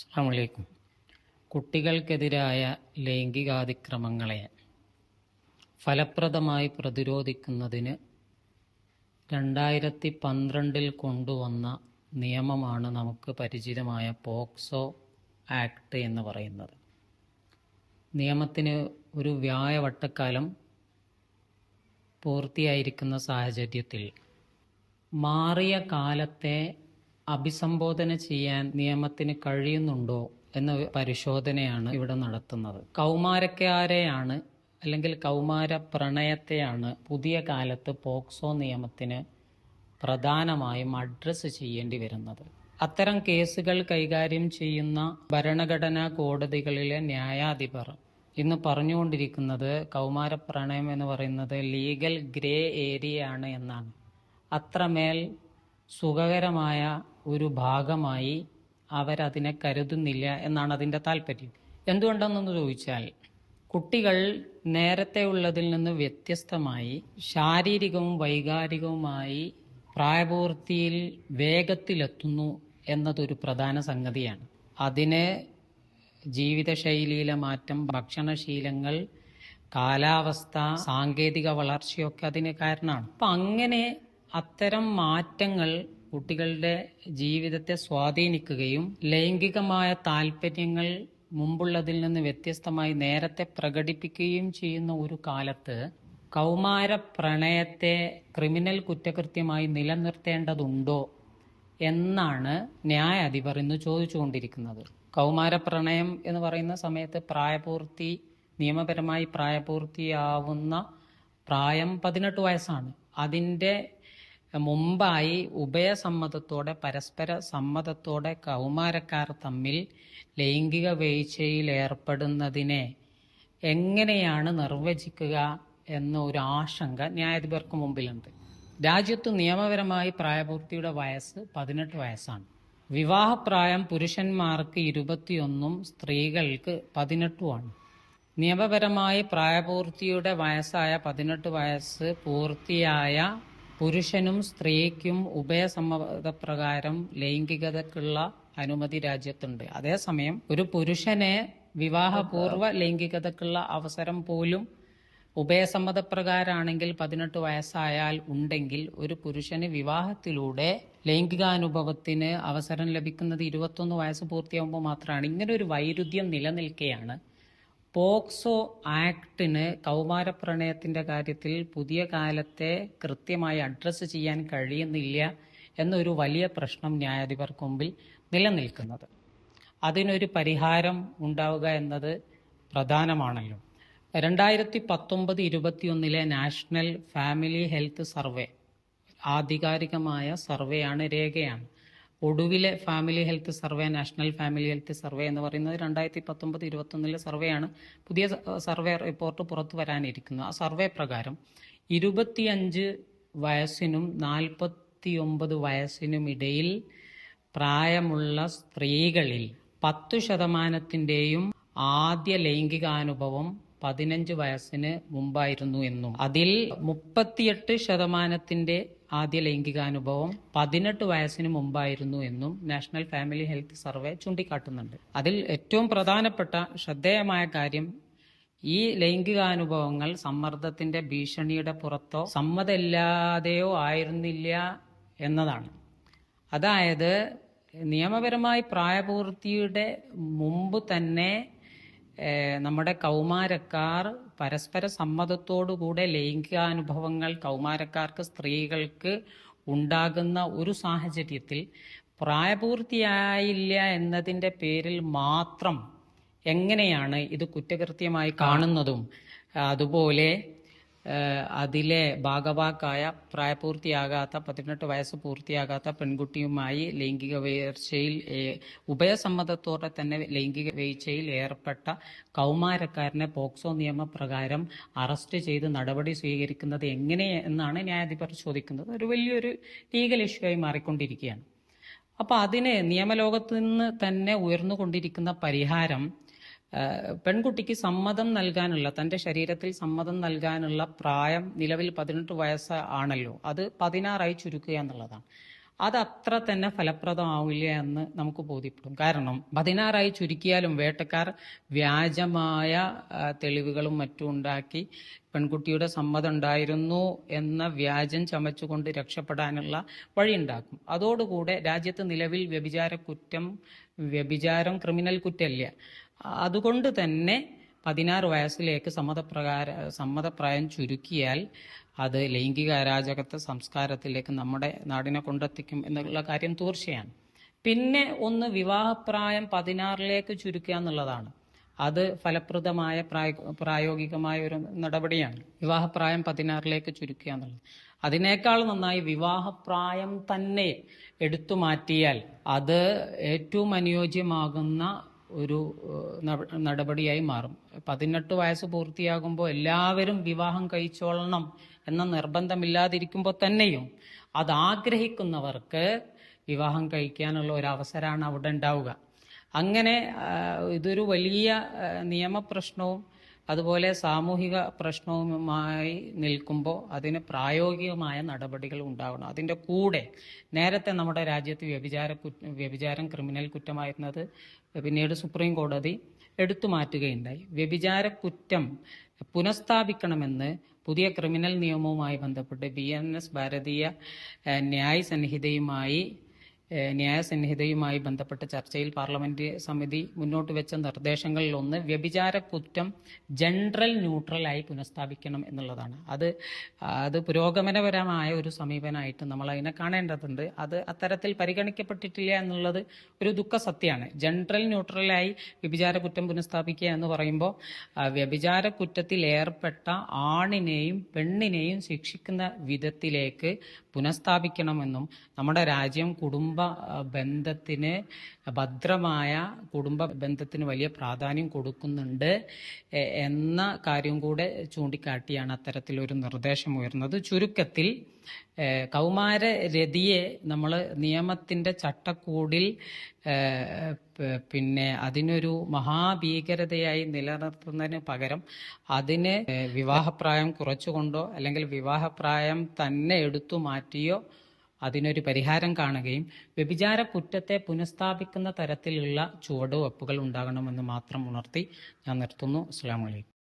അസ്സാമലൈക്കും കുട്ടികൾക്കെതിരായ ലൈംഗികാതിക്രമങ്ങളെ ഫലപ്രദമായി പ്രതിരോധിക്കുന്നതിന് രണ്ടായിരത്തി പന്ത്രണ്ടിൽ കൊണ്ടുവന്ന നിയമമാണ് നമുക്ക് പരിചിതമായ പോക്സോ ആക്ട് എന്ന് പറയുന്നത്. നിയമത്തിന് ഒരു വ്യായവട്ടക്കാലം പൂർത്തിയായിരിക്കുന്ന സാഹചര്യത്തിൽ മാറിയ കാലത്തെ അഭിസംബോധന ചെയ്യാൻ നിയമത്തിന് കഴിയുന്നുണ്ടോ എന്ന പരിശോധനയാണ് ഇവിടെ നടത്തുന്നത്. കൗമാരക്കാരെയാണ് അല്ലെങ്കിൽ കൗമാര പ്രണയത്തെയാണ് പുതിയ കാലത്ത് പോക്സോ നിയമത്തിന് പ്രധാനമായും അഡ്രസ്സ് ചെയ്യേണ്ടി വരുന്നത്. അത്തരം കേസുകൾ കൈകാര്യം ചെയ്യുന്ന ഭരണഘടനാ കോടതികളിലെ ന്യായാധിപർ ഇന്ന് പറഞ്ഞുകൊണ്ടിരിക്കുന്നത് കൗമാര പ്രണയം എന്ന് പറയുന്നത് ലീഗൽ ഗ്രേ ഏരിയ ആണ് എന്നാണ്. അത്രമേൽ സുഖകരമായ ഒരു ഭാഗമായി അവരതിനെ കരുതുന്നില്ല എന്നാണ് അതിന്റെ താല്പര്യം. എന്തുകൊണ്ടെന്നു ചോദിച്ചാൽ കുട്ടികൾ നേരത്തെ ഉള്ളതിൽ നിന്ന് വ്യത്യസ്തമായി ശാരീരികവും വൈകാരികവുമായി പ്രായപൂർത്തിയിൽ വേഗത്തിലെത്തുന്നു എന്നതൊരു പ്രധാന സംഗതിയാണ്. അതിനെ ജീവിതശൈലിയിലെ മാറ്റം ഭക്ഷണശീലങ്ങൾ കാലാവസ്ഥ സാങ്കേതിക വളർച്ചയൊക്കെ അതിന് കാരണമാണ്. അപ്പം അങ്ങനെ അത്തരം മാറ്റങ്ങൾ കുട്ടികളുടെ ജീവിതത്തെ സ്വാധീനിക്കുകയും ലൈംഗികമായ താല്പര്യങ്ങൾ മുമ്പുള്ളതിൽ നിന്ന് വ്യത്യസ്തമായി നേരത്തെ പ്രകടിപ്പിക്കുകയും ചെയ്യുന്ന ഒരു കാലത്ത് കൗമാര പ്രണയത്തെ ക്രിമിനൽ കുറ്റകൃത്യമായി നിലനിർത്തേണ്ടതുണ്ടോ എന്നാണ് ന്യായാധിപർ ഇന്ന് ചോദിച്ചുകൊണ്ടിരിക്കുന്നത്. കൗമാര പ്രണയം എന്ന് പറയുന്ന സമയത്ത് പ്രായപൂർത്തി നിയമപരമായി പ്രായപൂർത്തിയാവുന്ന പ്രായം പതിനെട്ട് വയസ്സാണ്. അതിന്റെ മുമ്പായി ഉഭയസമ്മതത്തോടെ പരസ്പര സമ്മതത്തോടെ കൗമാരക്കാർ തമ്മിൽ ലൈംഗിക വീഴ്ചയിൽ ഏർപ്പെടുന്നതിനെ എങ്ങനെയാണ് നിർവചിക്കുക എന്ന ഒരു ആശങ്ക ന്യായാധിപർക്ക് മുമ്പിലുണ്ട്. രാജ്യത്ത് നിയമപരമായി പ്രായപൂർത്തിയുടെ വയസ്സ് പതിനെട്ട് വയസ്സാണ്. വിവാഹപ്രായം പുരുഷന്മാർക്ക് ഇരുപത്തിയൊന്നും സ്ത്രീകൾക്ക് പതിനെട്ടുമാണ്. നിയമപരമായി പ്രായപൂർത്തിയുടെ വയസ്സായ പതിനെട്ട് വയസ്സ് പൂർത്തിയായ പുരുഷനും സ്ത്രീക്കും ഉഭയസമ്മതപ്രകാരം ലൈംഗികതക്കുള്ള അനുമതി രാജ്യത്തുണ്ട്. അതേസമയം ഒരു പുരുഷനെ വിവാഹപൂർവ ലൈംഗികതക്കുള്ള അവസരം പോലും ഉഭയസമ്മതപ്രകാരാണെങ്കിൽ പതിനെട്ട് വയസ്സായാൽ ഉണ്ടെങ്കിൽ ഒരു പുരുഷന് വിവാഹത്തിലൂടെ ലൈംഗികാനുഭവത്തിന് അവസരം ലഭിക്കുന്നത് ഇരുപത്തൊന്ന് വയസ്സ് പൂർത്തിയാകുമ്പോൾ മാത്രമാണ്. ഇങ്ങനെ ഒരു വൈരുദ്ധ്യം നിലനിൽക്കെയാണ്. പോക്സോ ആക്ടിന് കൗമാരപ്രണയത്തിന്റെ കാര്യത്തിൽ പുതിയ കാലത്തെ കൃത്യമായി അഡ്രസ്സ് ചെയ്യാൻ കഴിയുന്നില്ല എന്നൊരു വലിയ പ്രശ്നം ന്യായാധിപർക്ക് മുമ്പിൽ നിലനിൽക്കുന്നത്. അതിനൊരു പരിഹാരം ഉണ്ടാവുക എന്നത് പ്രധാനമാണല്ലോ. രണ്ടായിരത്തി പത്തൊമ്പത് ഇരുപത്തിയൊന്നിലെ നാഷണൽ ഫാമിലി ഹെൽത്ത് സർവേ ആധികാരികമായ സർവേയാണ് രേഖയാണ്. ഒടുവിലെ family health survey national family health survey എന്ന് പറയുന്നത് രണ്ടായിരത്തി പത്തൊമ്പത് ഇരുപത്തൊന്നിലെ സർവേയാണ്. പുതിയ സർവേ റിപ്പോർട്ട് പുറത്തു വരാനിരിക്കുന്നത് ആ സർവേ പ്രകാരം ഇരുപത്തിയഞ്ച് വയസ്സിനും നാൽപ്പത്തി ഒമ്പത് വയസ്സിനും ഇടയിൽ പ്രായമുള്ള സ്ത്രീകളിൽ പത്തു ശതമാനത്തിന്റെയും ആദ്യ ലൈംഗികാനുഭവം പതിനഞ്ച് വയസ്സിന് മുമ്പായിരുന്നു എന്നും. അതിൽ മുപ്പത്തിയെട്ട് ശതമാനത്തിന്റെ ആദ്യ ലൈംഗികാനുഭവം പതിനെട്ട് വയസ്സിന് മുമ്പായിരുന്നു എന്നും നാഷണൽ ഫാമിലി ഹെൽത്ത് സർവേ ചൂണ്ടിക്കാട്ടുന്നുണ്ട്. അതിൽ ഏറ്റവും പ്രധാനപ്പെട്ട ശ്രദ്ധേയമായ കാര്യം ഈ ലൈംഗികാനുഭവങ്ങൾ സമ്മർദ്ദത്തിന്റെ ഭീഷണിയുടെ പുറത്തോ സമ്മതമില്ലാതെയോ ആയിരുന്നില്ല എന്നതാണ്. അതായത് നിയമപരമായി പ്രായപൂർത്തിയുടെ മുമ്പ് തന്നെ നമ്മുടെ കൗമാരക്കാർ പരസ്പര സമ്മതത്തോടുകൂടെ ലൈംഗികാനുഭവങ്ങൾ കൗമാരക്കാർക്ക് സ്ത്രീകൾക്ക് ഉണ്ടാകുന്ന ഒരു സാഹചര്യത്തിൽ പ്രായപൂർത്തിയായില്ല എന്നതിന്റെ പേരിൽ മാത്രം എങ്ങനെയാണ് ഇത് കുറ്റകൃത്യമായി കാണുന്നതും? അതുപോലെ അതിലെ ഭാഗവാക്കായ പ്രായപൂർത്തിയാകാത്ത പതിനെട്ട് വയസ്സ് പൂർത്തിയാകാത്ത പെൺകുട്ടിയുമായി ലൈംഗിക വീഴ്ചയിൽ ഉഭയസമ്മതത്തോടെ തന്നെ ലൈംഗിക വീഴ്ചയിൽ ഏർപ്പെട്ട കൗമാരക്കാരനെ പോക്സോ നിയമപ്രകാരം അറസ്റ്റ് ചെയ്ത് നടപടി സ്വീകരിക്കുന്നത് എങ്ങനെ എന്നാണ് ന്യായാധിപർ ചോദിക്കുന്നത്. ഒരു വലിയൊരു ലീഗൽ ഇഷ്യൂ ആയി മാറിക്കൊണ്ടിരിക്കുകയാണ്. അപ്പൊ അതിന് നിയമലോകത്ത് നിന്ന് തന്നെ ഉയർന്നുകൊണ്ടിരിക്കുന്ന പരിഹാരം പെൺകുട്ടിക്ക് സമ്മതം നൽകാനുള്ള തന്റെ ശരീരത്തിൽ സമ്മതം നൽകാനുള്ള പ്രായം നിലവിൽ പതിനെട്ട് വയസ്സ് ആണല്ലോ. അത് പതിനാറായി ചുരുക്കുക എന്നുള്ളതാണ്. അത് അത്ര തന്നെ ഫലപ്രദമാവില്ല എന്ന് നമുക്ക് ബോധ്യപ്പെടും. കാരണം പതിനാറായി ചുരുക്കിയാലും വേട്ടക്കാർ വ്യാജമായ തെളിവുകളും മറ്റും ഉണ്ടാക്കി പെൺകുട്ടിയുടെ സമ്മതം ഉണ്ടായിരുന്നു എന്ന വ്യാജം ചമച്ചുകൊണ്ട് രക്ഷപ്പെടാനുള്ള വഴിയുണ്ടാക്കും അതോടുകൂടെ രാജ്യത്ത് നിലവിൽ വ്യഭിചാര കുറ്റം വ്യഭിചാരം ക്രിമിനൽ കുറ്റമല്ല അതുകൊണ്ട് തന്നെ പതിനാറ് വയസ്സിലേക്ക് സമ്മതപ്രകാര സമ്മതപ്രായം ചുരുക്കിയാൽ അത് ലൈംഗിക അരാജകത്വ സംസ്കാരത്തിലേക്ക് നമ്മുടെ നാടിനെ കൊണ്ടെത്തിക്കും എന്നുള്ള കാര്യം തീർച്ചയാണ്. പിന്നെ ഒന്ന് വിവാഹപ്രായം പതിനാറിലേക്ക് ചുരുക്കുക എന്നുള്ളതാണ്. അത് ഫലപ്രദമായ പ്രായ- പ്രായോഗികമായ ഒരു നടപടിയാണ്. വിവാഹപ്രായം പതിനാറിലേക്ക് ചുരുക്കുക എന്നുള്ളത്. അതിനേക്കാൾ നന്നായി വിവാഹപ്രായം തന്നെ എടുത്തു മാറ്റിയാൽ അത് ഏറ്റവും അനുയോജ്യമാകുന്ന ഒരു നടപടിയായി മാറും. പതിനെട്ട് വയസ്സ് പൂർത്തിയാകുമ്പോൾ എല്ലാവരും വിവാഹം കഴിച്ചോളണം എന്ന നിർബന്ധമില്ലാതിരിക്കുമ്പോൾ തന്നെയും അത് ആഗ്രഹിക്കുന്നവർക്ക് വിവാഹം കഴിക്കാനുള്ള ഒരു അവസരമാണ് അവിടെ ഉണ്ടാവുക. അങ്ങനെ ഇതൊരു വലിയ നിയമപ്രശ്നവും അതുപോലെ സാമൂഹിക പ്രശ്നവുമായി നിൽക്കുമ്പോൾ അതിന് പ്രായോഗികമായ നടപടികൾ ഉണ്ടാവണം. അതിന്റെ കൂടെ നേരത്തെ നമ്മുടെ രാജ്യത്ത് വ്യഭിചാര വ്യഭിചാരം ക്രിമിനൽ കുറ്റമായിരുന്നത് പിന്നീട് സുപ്രീം കോടതി എടുത്തു മാറ്റുകയുണ്ടായി. വ്യഭിചാര കുറ്റം പുനഃസ്ഥാപിക്കണമെന്ന് പുതിയ ക്രിമിനൽ നിയമവുമായി ബന്ധപ്പെട്ട് ബി എൻ എസ് ഭാരതീയ ന്യായ സംഹിതയുമായി ഏഹ്, ന്യായ സംഹിതയുമായി ബന്ധപ്പെട്ട ചർച്ചയിൽ പാർലമെന്റ് സമിതി മുന്നോട്ട് വെച്ച നിർദ്ദേശങ്ങളിൽ ഒന്ന് വ്യഭിചാര കുറ്റം ജനറൽ ന്യൂട്രലായി പുനഃസ്ഥാപിക്കണം എന്നുള്ളതാണ്. അത് അത് പുരോഗമനപരമായ ഒരു സമീപനമായിട്ട് നമ്മൾ അതിനെ കാണേണ്ടതുണ്ട്. അത് അത്തരത്തിൽ പരിഗണിക്കപ്പെട്ടിട്ടില്ല എന്നുള്ളത് ഒരു ദുഃഖ സത്യമാണ്. ജനറൽ ന്യൂട്രലായി വ്യഭിചാര കുറ്റം പുനഃസ്ഥാപിക്കുക എന്ന് പറയുമ്പോൾ വ്യഭിചാര കുറ്റത്തിൽ ഏർപ്പെട്ട ആണിനെയും പെണ്ണിനെയും ശിക്ഷിക്കുന്ന വിധത്തിലേക്ക് പുനഃസ്ഥാപിക്കണമെന്നും നമ്മുടെ രാജ്യം കുടുംബ ബന്ധത്തിന് ഭദ്രമായ കുടുംബ ബന്ധത്തിന് വലിയ പ്രാധാന്യം കൊടുക്കുന്നുണ്ട് എന്ന കാര്യം കൂടെ ചൂണ്ടിക്കാട്ടിയാണ് അത്തരത്തിലൊരു നിർദ്ദേശം ഉയർന്നത്. ചുരുക്കത്തിൽ കൗമാര കൗമാരരതിയെ നമ്മൾ നിയമത്തിന്റെ ചട്ടക്കൂടിൽ പിന്നെ അതിനൊരു മഹാഭീകരതയായി നിലനിർത്തുന്നതിന് പകരം അതിന് വിവാഹപ്രായം കുറച്ചുകൊണ്ടോ അല്ലെങ്കിൽ വിവാഹപ്രായം തന്നെ എടുത്തു മാറ്റിയോ അതിനൊരു പരിഹാരം കാണുകയും വ്യഭിചാര കുറ്റത്തെ പുനഃസ്ഥാപിക്കുന്ന തരത്തിലുള്ള ചുവടുവെപ്പുകൾ ഉണ്ടാകണമെന്ന് മാത്രം ഉണർത്തി ഞാൻ നിർത്തുന്നു. അസ്സാം വലൈക്കും